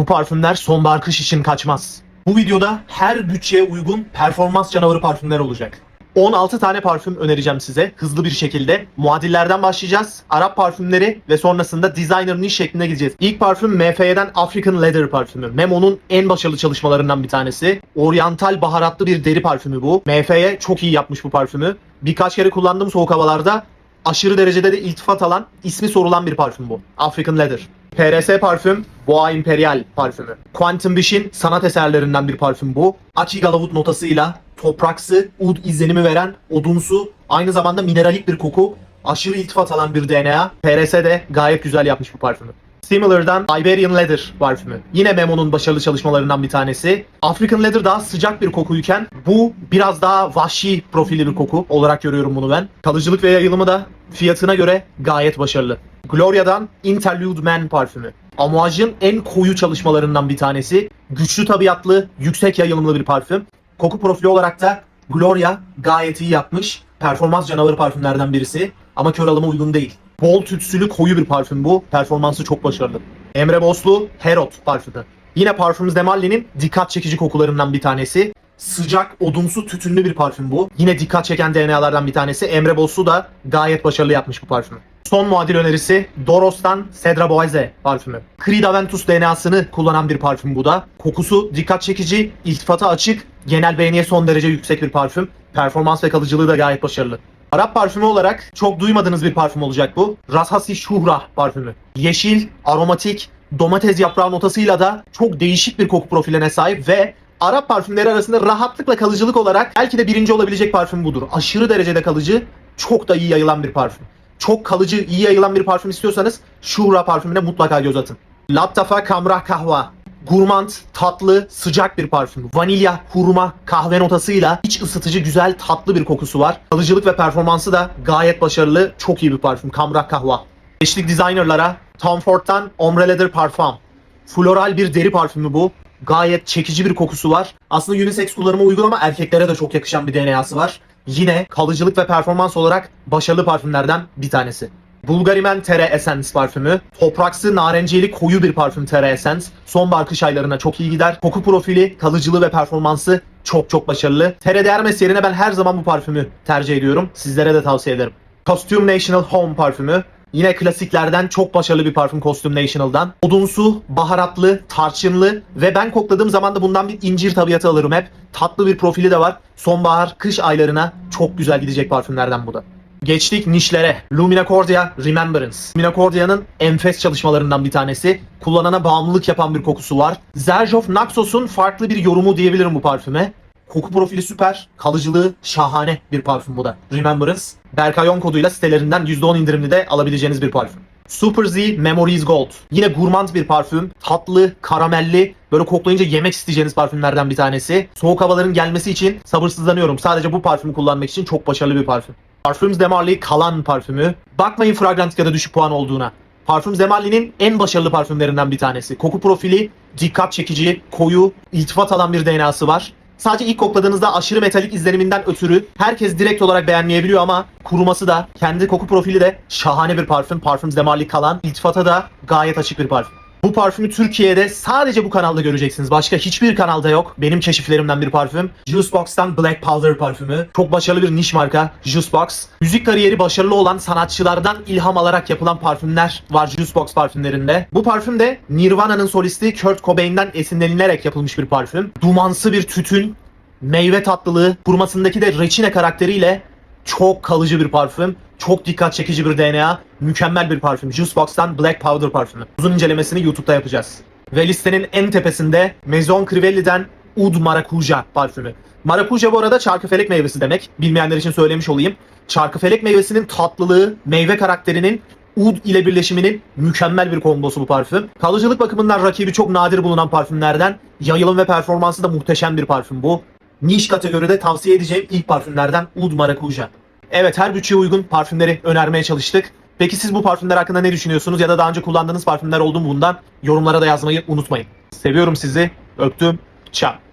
Bu parfümler sonbahar kış için kaçmaz. Bu videoda her bütçeye uygun performans canavarı parfümler olacak. 16 tane parfüm önereceğim size hızlı bir şekilde. Muadillerden başlayacağız. Arap parfümleri ve sonrasında designer niche şeklinde gideceğiz. İlk parfüm MF'den African Leather parfümü. Memo'nun en başarılı çalışmalarından bir tanesi. Oryantal baharatlı bir deri parfümü bu. MF'ye çok iyi yapmış bu parfümü. Birkaç kere kullandım soğuk havalarda. Aşırı derecede de iltifat alan, ismi sorulan bir parfüm bu. African Leather. PRS parfüm, Boa Imperial parfümü. Quantum Bish'in sanat eserlerinden bir parfüm bu. Aki Galavut notasıyla topraksı, ud izlenimi veren odunsu, aynı zamanda mineralik bir koku, aşırı iltifat alan bir DNA. PRS de gayet güzel yapmış bu parfümü. Similar'dan Iberian Leather parfümü. Yine Memo'nun başarılı çalışmalarından bir tanesi. African Leather daha sıcak bir kokuyken bu biraz daha vahşi profilli bir koku olarak görüyorum bunu ben. Kalıcılık ve yayılımı da fiyatına göre gayet başarılı. Gloria'dan Interlude Man parfümü. Amouage'ın en koyu çalışmalarından bir tanesi. Güçlü tabiatlı, yüksek yayılımlı bir parfüm. Koku profili olarak da Gloria gayet iyi yapmış. Performans canavarı parfümlerden birisi ama kör alıma uygun değil. Bol tütsülü koyu bir parfüm bu. Performansı çok başarılı. Emre Boslu Herot parfümü. Yine Parfums de Marly'nin dikkat çekici kokularından bir tanesi. Sıcak, odunsu, tütünlü bir parfüm bu. Yine dikkat çeken DNA'lardan bir tanesi. Emre Boslu da gayet başarılı yapmış bu parfümü. Son muadil önerisi Doros'tan Cedra Boise parfümü. Creed Aventus DNA'sını kullanan bir parfüm bu da. Kokusu dikkat çekici, iltifata açık, genel beğeniye son derece yüksek bir parfüm. Performans ve kalıcılığı da gayet başarılı. Arap parfümü olarak çok duymadığınız bir parfüm olacak bu. Rashasi Shuhra parfümü. Yeşil, aromatik, domates yaprağı notasıyla da çok değişik bir koku profiline sahip ve Arap parfümleri arasında rahatlıkla kalıcılık olarak belki de birinci olabilecek parfüm budur. Aşırı derecede kalıcı, çok da iyi yayılan bir parfüm. Çok kalıcı, iyi yayılan bir parfüm istiyorsanız Shura parfümüne mutlaka göz atın. Lattafa Kamrah Kahva. Gurmand, tatlı, sıcak bir parfüm. Vanilya, hurma, kahve notasıyla iç ısıtıcı güzel tatlı bir kokusu var. Kalıcılık ve performansı da gayet başarılı. Çok iyi bir parfüm. Kamrah Kahva. Eşlik designerlara Tom Ford'dan Ombre Leather Parfum. Floral bir deri parfümü bu. Gayet çekici bir kokusu var. Aslında unisex kullanıma uygun ama erkeklere de çok yakışan bir DNA'sı var. Yine kalıcılık ve performans olarak başarılı parfümlerden bir tanesi. Bulgarimen Terre Essence parfümü. Topraksı, narenciyeli koyu bir parfüm Terre Essence. Sonbahar kış aylarına çok iyi gider. Koku profili, kalıcılığı ve performansı çok çok başarılı. Terre de Hermes yerine ben her zaman bu parfümü tercih ediyorum. Sizlere de tavsiye ederim. Costume National Home parfümü. Yine klasiklerden çok başarılı bir parfüm Costume National'dan. Odunsu, baharatlı, tarçınlı ve ben kokladığım zaman da bundan bir incir tabiatı alırım hep. Tatlı bir profili de var. Sonbahar, kış aylarına çok güzel gidecek parfümlerden bu da. Geçtik nişlere. Lumina Cordia Remembrance. Lumina Cordia'nın enfes çalışmalarından bir tanesi. Kullanana bağımlılık yapan bir kokusu var. Zerjof Naxos'un farklı bir yorumu diyebilirim bu parfüme. Koku profili süper, kalıcılığı şahane bir parfüm bu da. Remembrance. Berkayon koduyla sitelerinden %10 indirimli de alabileceğiniz bir parfüm. Super Z Memories Gold. Yine gurmand bir parfüm. Tatlı, karamelli, böyle koklayınca yemek isteyeceğiniz parfümlerden bir tanesi. Soğuk havaların gelmesi için sabırsızlanıyorum. Sadece bu parfümü kullanmak için çok başarılı bir parfüm. Parfums de Marly Kalan parfümü. Bakmayın fragrantikada düşük puan olduğuna. Parfums de Marly'nin en başarılı parfümlerinden bir tanesi. Koku profili dikkat çekici, koyu, iltifat alan bir DNA'sı var. Sadece ilk kokladığınızda aşırı metalik izleniminden ötürü herkes direkt olarak beğenmeyebiliyor ama kuruması da, kendi koku profili de şahane bir parfüm. Parfums de Marly Kalan. İltifata da gayet açık bir parfüm. Bu parfümü Türkiye'de sadece bu kanalda göreceksiniz. Başka hiçbir kanalda yok. Benim keşiflerimden bir parfüm. Juicebox'tan Black Powder parfümü. Çok başarılı bir niş marka Juicebox. Müzik kariyeri başarılı olan sanatçılardan ilham alarak yapılan parfümler var Juicebox parfümlerinde. Bu parfüm de Nirvana'nın solisti Kurt Cobain'den esinlenilerek yapılmış bir parfüm. Dumansı bir tütün, meyve tatlılığı, kurmasındaki de reçine karakteriyle çok kalıcı bir parfüm. Çok dikkat çekici bir DNA. Mükemmel bir parfüm. Juicebox'tan Black Powder parfümü. Uzun incelemesini YouTube'da yapacağız. Ve listenin en tepesinde Maison Crivelli'den Oud Maracuja parfümü. Maracuja bu arada çarkıfelek meyvesi demek. Bilmeyenler için söylemiş olayım. Çarkıfelek meyvesinin tatlılığı, meyve karakterinin Oud ile birleşiminin mükemmel bir kombosu bu parfüm. Kalıcılık bakımından rakibi çok nadir bulunan parfümlerden. Yayılım ve performansı da muhteşem bir parfüm bu. Niş kategoride tavsiye edeceğim ilk parfümlerden Oud Maracuja. Evet her bütçeye uygun parfümleri önermeye çalıştık. Peki siz bu parfümler hakkında ne düşünüyorsunuz ya da daha önce kullandığınız parfümler oldu mu bundan? Yorumlara da yazmayı unutmayın. Seviyorum sizi. Öptüm. Ciao.